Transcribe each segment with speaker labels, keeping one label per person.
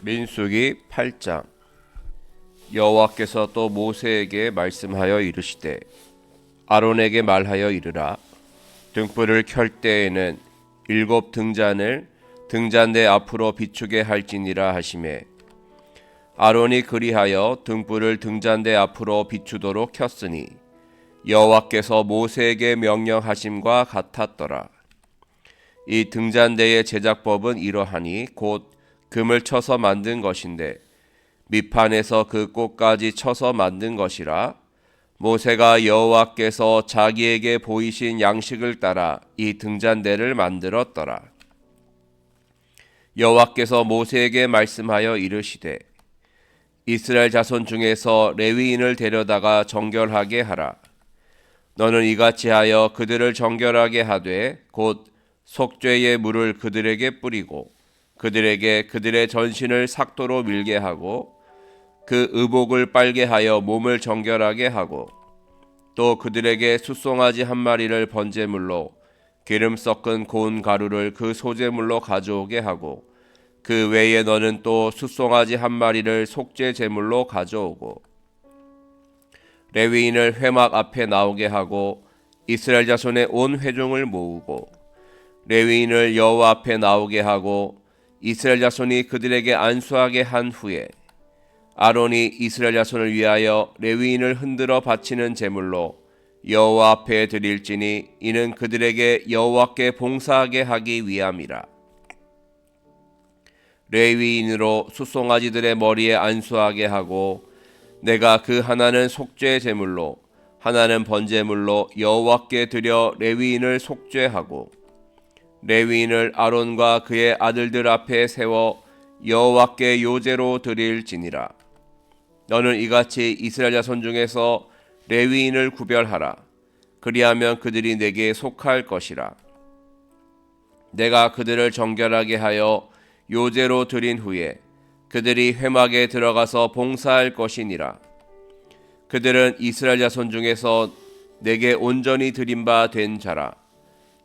Speaker 1: 민수기 8장. 여호와께서 또 모세에게 말씀하여 이르시되 아론에게 말하여 이르라. 등불을 켤 때에는 일곱 등잔을 등잔대 앞으로 비추게 할지니라 하시매 아론이 그리하여 등불을 등잔대 앞으로 비추도록 켰으니 여호와께서 모세에게 명령하심과 같았더라. 이 등잔대의 제작법은 이러하니 곧 금을 쳐서 만든 것인데 밑판에서 그 꽃까지 쳐서 만든 것이라 모세가 여호와께서 자기에게 보이신 양식을 따라 이 등잔대를 만들었더라. 여호와께서 모세에게 말씀하여 이르시되 이스라엘 자손 중에서 레위인을 데려다가 정결하게 하라. 너는 이같이 하여 그들을 정결하게 하되 곧 속죄의 물을 그들에게 뿌리고 그들에게 그들의 전신을 삭도로 밀게 하고 그 의복을 빨게 하여 몸을 정결하게 하고 또 그들에게 숫송아지 한 마리를 번제물로 기름 섞은 고운 가루를 그 소제물로 가져오게 하고 그 외에 너는 또 숫송아지 한 마리를 속죄 제물로 가져오고 레위인을 회막 앞에 나오게 하고 이스라엘 자손의 온 회중을 모으고 레위인을 여호와 앞에 나오게 하고 이스라엘 자손이 그들에게 안수하게 한 후에 아론이 이스라엘 자손을 위하여 레위인을 흔들어 바치는 제물로 여호와 앞에 드릴지니 이는 그들에게 여호와께 봉사하게 하기 위함이라. 레위인으로 숫송아지들의 머리에 안수하게 하고 내가 그 하나는 속죄 제물로 하나는 번제물로 여호와께 드려 레위인을 속죄하고 레위인을 아론과 그의 아들들 앞에 세워 여호와께 요제로 드릴지니라. 너는 이같이 이스라엘 자손 중에서 레위인을 구별하라. 그리하면 그들이 내게 속할 것이라. 내가 그들을 정결하게 하여 요제로 드린 후에 그들이 회막에 들어가서 봉사할 것이니라. 그들은 이스라엘 자손 중에서 내게 온전히 드린 바된 자라.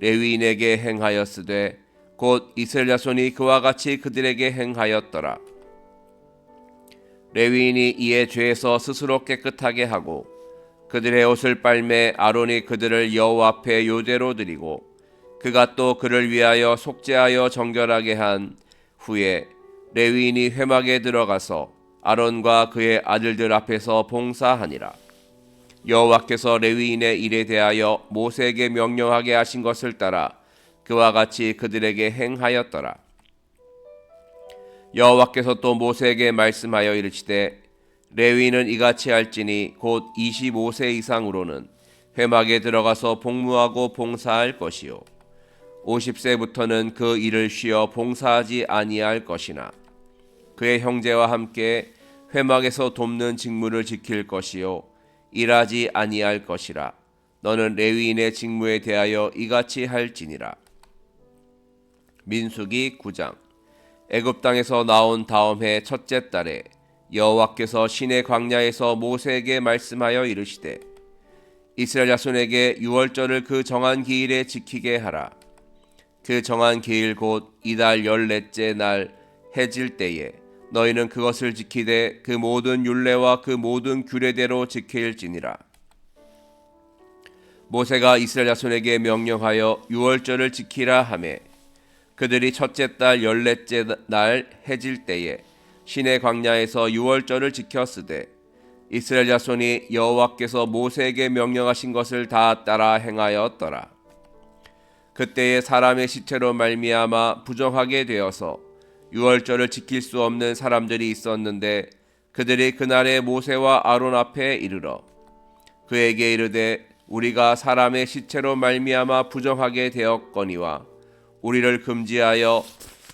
Speaker 1: 레위인에게 행하였으되 곧 이스라엘 자손이 그와 같이 그들에게 행하였더라. 레위인이 이에 죄에서 스스로 깨끗하게 하고 그들의 옷을 빨매 아론이 그들을 여호와 앞에 요제로 드리고 그가 또 그를 위하여 속죄하여 정결하게 한 후에 레위인이 회막에 들어가서 아론과 그의 아들들 앞에서 봉사하니라. 여호와께서 레위인의 일에 대하여 모세에게 명령하게 하신 것을 따라 그와 같이 그들에게 행하였더라. 여호와께서 또 모세에게 말씀하여 이르시되 레위인은 이같이 할지니 곧 25세 이상으로는 회막에 들어가서 복무하고 봉사할 것이요 50세부터는 그 일을 쉬어 봉사하지 아니할 것이나 그의 형제와 함께 회막에서 돕는 직무를 지킬 것이요 일하지 아니할 것이라. 너는 레위인의 직무에 대하여 이같이 할지니라. 민수기 9장. 애굽 땅에서 나온 다음 해 첫째 달에 여호와께서 신의 광야에서 모세에게 말씀하여 이르시되 이스라엘 자손에게 유월절을 그 정한 기일에 지키게 하라. 그 정한 기일 곧 이달 열넷째 날 해질 때에 너희는 그것을 지키되 그 모든 율례와 그 모든 규례대로 지킬지니라. 모세가 이스라엘 자손에게 명령하여 유월절을 지키라 하매 그들이 첫째 달 열넷째 날 해질 때에 신의 광야에서 유월절을 지켰으되 이스라엘 자손이 여호와께서 모세에게 명령하신 것을 다 따라 행하였더라. 그때에 사람의 시체로 말미암아 부정하게 되어서 유월절을 지킬 수 없는 사람들이 있었는데 그들이 그날에 모세와 아론 앞에 이르러 그에게 이르되 우리가 사람의 시체로 말미암아 부정하게 되었거니와 우리를 금지하여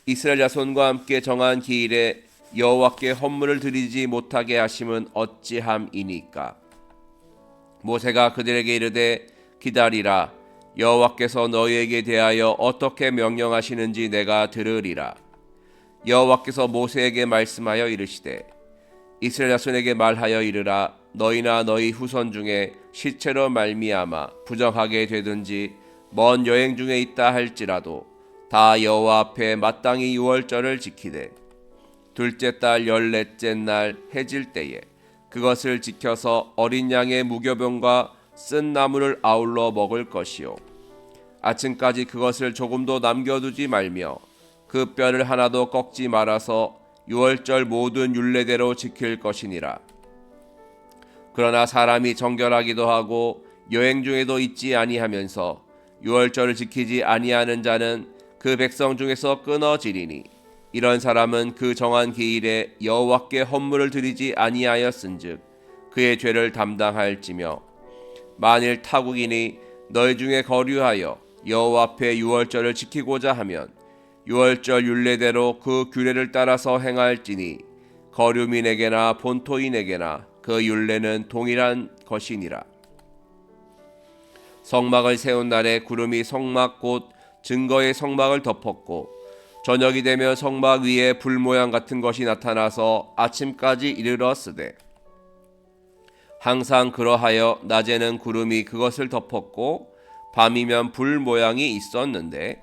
Speaker 1: 이스라엘 자손과 함께 정한 기일에 여호와께 헌물을 드리지 못하게 하심은 어찌함이니까? 모세가 그들에게 이르되 기다리라. 여호와께서 너희에게 대하여 어떻게 명령하시는지 내가 들으리라 여호와께서 모세에게 말씀하여 이르시되 이스라엘 자손에게 말하여 이르라. 너희나 너희 후손 중에 시체로 말미암아 부정하게 되든지 먼 여행 중에 있다 할지라도 다 여호와 앞에 마땅히 유월절을 지키되 둘째 달 열넷째 날 해질 때에 그것을 지켜서 어린 양의 무교병과 쓴 나무를 아울러 먹을 것이요. 아침까지 그것을 조금도 남겨두지 말며 그 뼈를 하나도 꺾지 말아서 유월절 모든 율례대로 지킬 것이니라. 그러나 사람이 정결하기도 하고 여행 중에도 있지 아니하면서 유월절을 지키지 아니하는 자는 그 백성 중에서 끊어지리니 이런 사람은 그 정한 기일에 여호와께 헌물을 드리지 아니하였은즉 그의 죄를 담당할지며 만일 타국인이 너희 중에 거류하여 여호와 앞에 유월절을 지키고자 하면 유월절 율례대로 그 규례를 따라서 행할지니 거류민에게나 본토인에게나 그 율례는 동일한 것이니라. 성막을 세운 날에 구름이 성막 곧 증거의 성막을 덮었고 저녁이 되면 성막 위에 불 모양 같은 것이 나타나서 아침까지 이르렀으되 항상 그러하여 낮에는 구름이 그것을 덮었고 밤이면 불 모양이 있었는데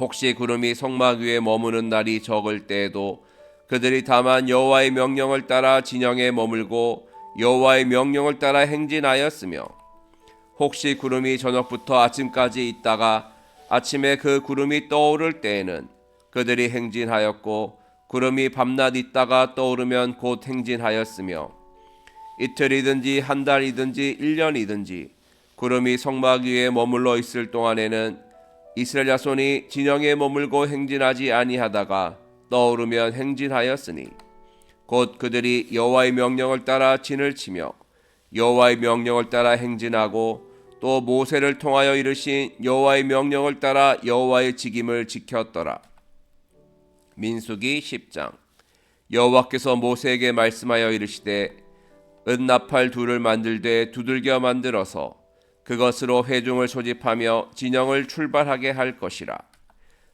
Speaker 1: 혹시 구름이 성막 위에 머무는 날이 적을 때에도 그들이 다만 여호와의 명령을 따라 진영에 머물고 여호와의 명령을 따라 행진하였으며 혹시 구름이 저녁부터 아침까지 있다가 아침에 그 구름이 떠오를 때에는 그들이 행진하였고 구름이 밤낮 있다가 떠오르면 곧 행진하였으며 이틀이든지 한 달이든지 일 년이든지 구름이 성막 위에 머물러 있을 동안에는 이스라엘 자손이 진영에 머물고 행진하지 아니하다가 떠오르면 행진하였으니 곧 그들이 여호와의 명령을 따라 진을 치며 여호와의 명령을 따라 행진하고 또 모세를 통하여 이르신 여호와의 명령을 따라 여호와의 직임을 지켰더라. 민수기 10장 여호와께서 모세에게 말씀하여 이르시되 은나팔 둘을 만들되 두들겨 만들어서 그것으로 회중을 소집하며 진영을 출발하게 할 것이라.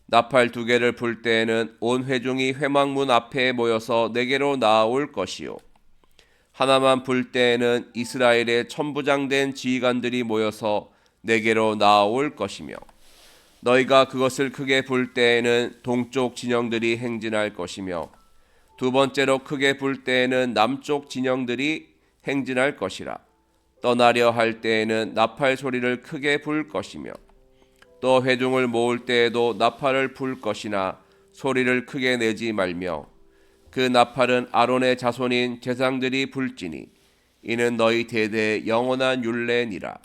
Speaker 1: 나팔 두 개를 불 때에는 온 회중이 회막문 앞에 모여서 내게로 나아올 것이요. 하나만 불 때에는 이스라엘의 천부장된 지휘관들이 모여서 내게로 나아올 것이며 너희가 그것을 크게 불 때에는 동쪽 진영들이 행진할 것이며 두 번째로 크게 불 때에는 남쪽 진영들이 행진할 것이라 떠나려 할 때에는 나팔 소리를 크게 불 것이며 또 회중을 모을 때에도 나팔을 불 것이나 소리를 크게 내지 말며 그 나팔은 아론의 자손인 제상들이 불지니 이는 너희 대대의 영원한 율례니라.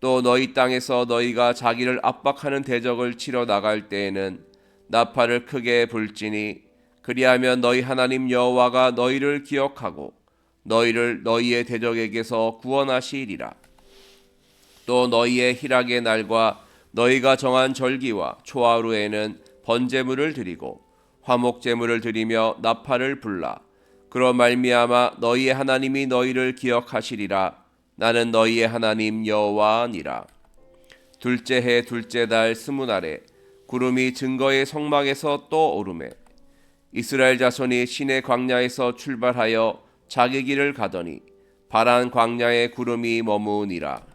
Speaker 1: 또 너희 땅에서 너희가 자기를 압박하는 대적을 치러 나갈 때에는 나팔을 크게 불지니 그리하면 너희 하나님 여호와가 너희를 기억하고 너희를 너희의 대적에게서 구원하시리라. 또 너희의 희락의 날과 너희가 정한 절기와 초하루에는 번제물을 드리고 화목 제물을 드리며 나팔을 불라. 그러 말미암아 너희의 하나님이 너희를 기억하시리라. 나는 너희의 하나님 여호와니라. 둘째 해 둘째 달 스무 날에 구름이 증거의 성막에서 또 오르매 이스라엘 자손이 신의 광야에서 출발하여 자기 길을 가더니 바란 광야에 구름이 머무니라.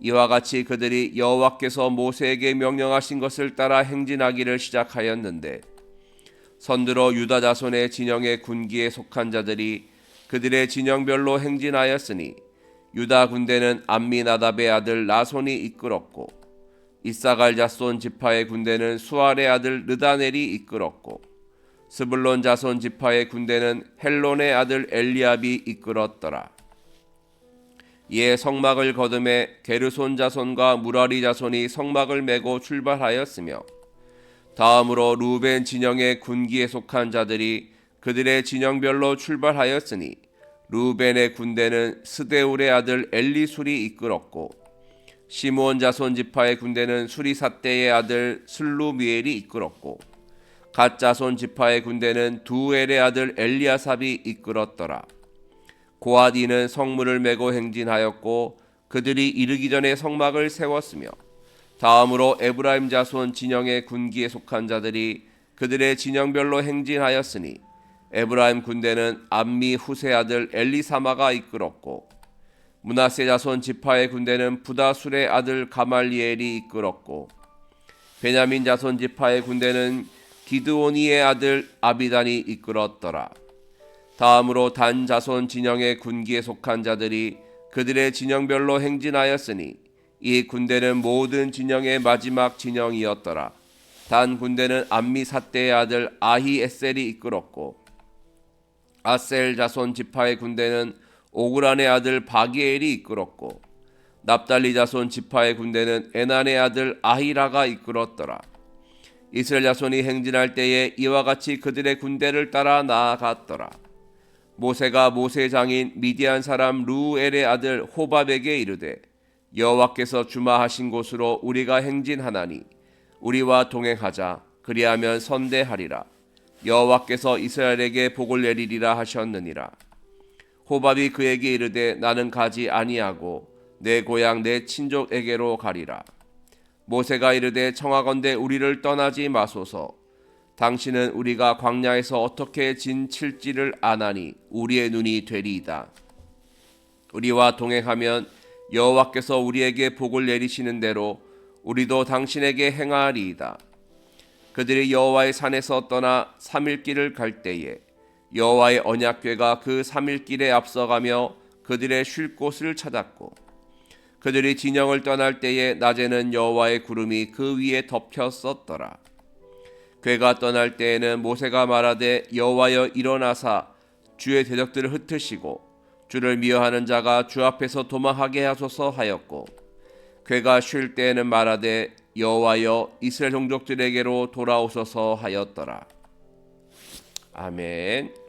Speaker 1: 이와 같이 그들이 여호와께서 모세에게 명령하신 것을 따라 행진하기를 시작하였는데 선들어 유다 자손의 진영의 군기에 속한 자들이 그들의 진영별로 행진하였으니 유다 군대는 암미나답의 아들 나손이 이끌었고 이사갈 자손 지파의 군대는 수알의 아들 르다넬이 이끌었고 스불론 자손 지파의 군대는 헬론의 아들 엘리압이 이끌었더라. 이에 성막을 거듭해 게르손 자손과 무라리 자손이 성막을 메고 출발하였으며 다음으로 루벤 진영의 군기에 속한 자들이 그들의 진영별로 출발하였으니 루벤의 군대는 스데울의 아들 엘리술이 이끌었고 시므온 자손 지파의 군대는 수리사떼의 아들 슬루미엘이 이끌었고 갓 자손 지파의 군대는 두 엘의 아들 엘리아삽이 이끌었더라. 고아디는 성문을 메고 행진하였고 그들이 이르기 전에 성막을 세웠으며 다음으로 에브라임 자손 진영의 군기에 속한 자들이 그들의 진영별로 행진하였으니 에브라임 군대는 암미 후세 아들 엘리사마가 이끌었고 문하세 자손 지파의 군대는 부다술의 아들 가말리엘이 이끌었고 베냐민 자손 지파의 군대는 기드오니의 아들 아비단이 이끌었더라. 다음으로 단 자손 진영의 군기에 속한 자들이 그들의 진영별로 행진하였으니 이 군대는 모든 진영의 마지막 진영이었더라. 단 군대는 암미 사떼의 아들 아히 에셀이 이끌었고 아셀 자손 지파의 군대는 오그란의 아들 바기엘이 이끌었고 납달리 자손 지파의 군대는 에난의 아들 아히라가 이끌었더라. 이스라엘 자손이 행진할 때에 이와 같이 그들의 군대를 따라 나아갔더라. 모세가 모세 장인 미디안 사람 루엘의 아들 호밥에게 이르되 여호와께서 주마하신 곳으로 우리가 행진하나니 우리와 동행하자. 그리하면 선대하리라. 여호와께서 이스라엘에게 복을 내리리라 하셨느니라. 호밥이 그에게 이르되 나는 가지 아니하고 내 고향 내 친족에게로 가리라 모세가 이르되 청하건대 우리를 떠나지 마소서 당신은 우리가 광야에서 어떻게 진칠지를 아나니 우리의 눈이 되리이다. 우리와 동행하면 여호와께서 우리에게 복을 내리시는 대로 우리도 당신에게 행하리이다. 그들이 여호와의 산에서 떠나 삼일 길을 갈 때에 여호와의 언약궤가 그 삼일 길에 앞서가며 그들의 쉴 곳을 찾았고 그들이 진영을 떠날 때에 낮에는 여호와의 구름이 그 위에 덮였었더라. 괴가 떠날 때에는 모세가 말하되 여호와여 일어나사 주의 대적들을 흩으시고 주를 미워하는 자가 주 앞에서 도망하게 하소서 하였고 괴가 쉴 때에는 말하되 여호와여 이스라엘 종족들에게로 돌아오소서 하였더라. 아멘.